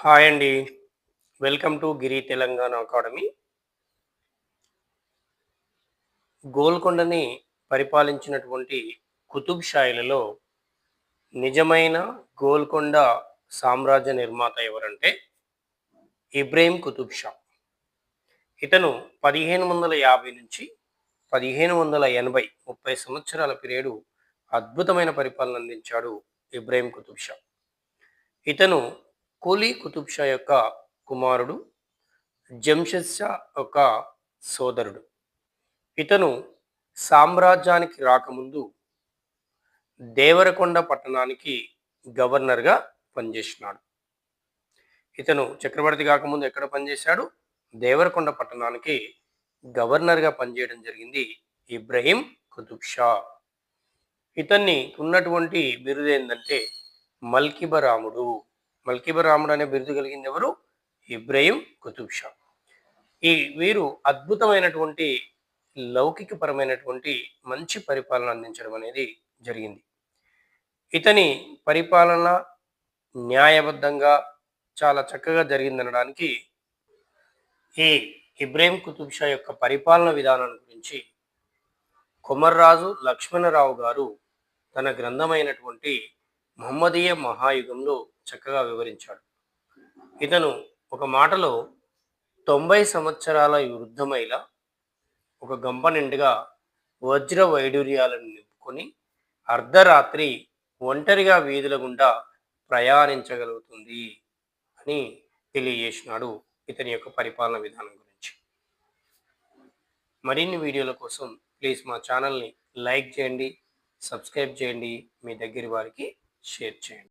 Hi అండి. Welcome to Giri Telangana academy. గోల్కొండని పరిపాలించినటువంటి కుతుబ్ షాయిలలో నిజమైన గోల్కొండ సామ్రాజ్య నిర్మాత ఎవరంటే ఇబ్రాహిం కుతుబ్ షా. ఇతను పదిహేను వందల యాభై నుంచి పదిహేను వందల ఎనభై ముప్పై సంవత్సరాల పీరియడు అద్భుతమైన పరిపాలన అందించాడు ఇబ్రాహిం కుతుబ్ షా. ఇతను కూలీ కుతుబ్ షా యొక్క కుమారుడు జంషద్ షా యొక్క సోదరుడు. ఇతను సామ్రాజ్యానికి రాకముందు దేవరకొండ పట్టణానికి గవర్నర్గా పనిచేసినాడు. ఇతను చక్రవర్తి కాకముందు ఎక్కడ పనిచేశాడు? దేవరకొండ పట్టణానికి గవర్నర్గా పనిచేయడం జరిగింది ఇబ్రహీం కుతుబ్ షా ఇతన్ని ఉన్నటువంటి బిరుదేందంటే మల్కిబరాముడు. మల్కిబరాముడు అనే బిరుదు కలిగింది ఎవరు ఇబ్రహీం కుతుబ్ షా ఈ వీరు అద్భుతమైనటువంటి లౌకికపరమైనటువంటి మంచి పరిపాలన అందించడం అనేది జరిగింది. ఇతని పరిపాలన న్యాయబద్ధంగా చాలా చక్కగా జరిగిందనడానికి ఈ ఇబ్రహీం కుతుబ్ షా యొక్క పరిపాలన విధానం గురించి కొమర్రాజు లక్ష్మణరావు గారు తన గ్రంథమైనటువంటి మహమ్మదీయ మహాయుగంలో చక్కగా వివరించాడు. ఇతను ఒక మాటలో తొంభై సంవత్సరాల వృద్ధమైల ఒక గంప నిండుగా వజ్ర వైడూర్యాలను నింపుకొని అర్ధరాత్రి ఒంటరిగా వీధుల గుండా ప్రయాణించగలుగుతుంది అని తెలియజేసినాడు ఇతని యొక్క పరిపాలన విధానం గురించి. మరిన్ని వీడియోల కోసం ప్లీజ్ మా ఛానల్ని లైక్ చేయండి సబ్స్క్రైబ్ చేయండి మీ దగ్గర వారికి షేర్ చేయండి.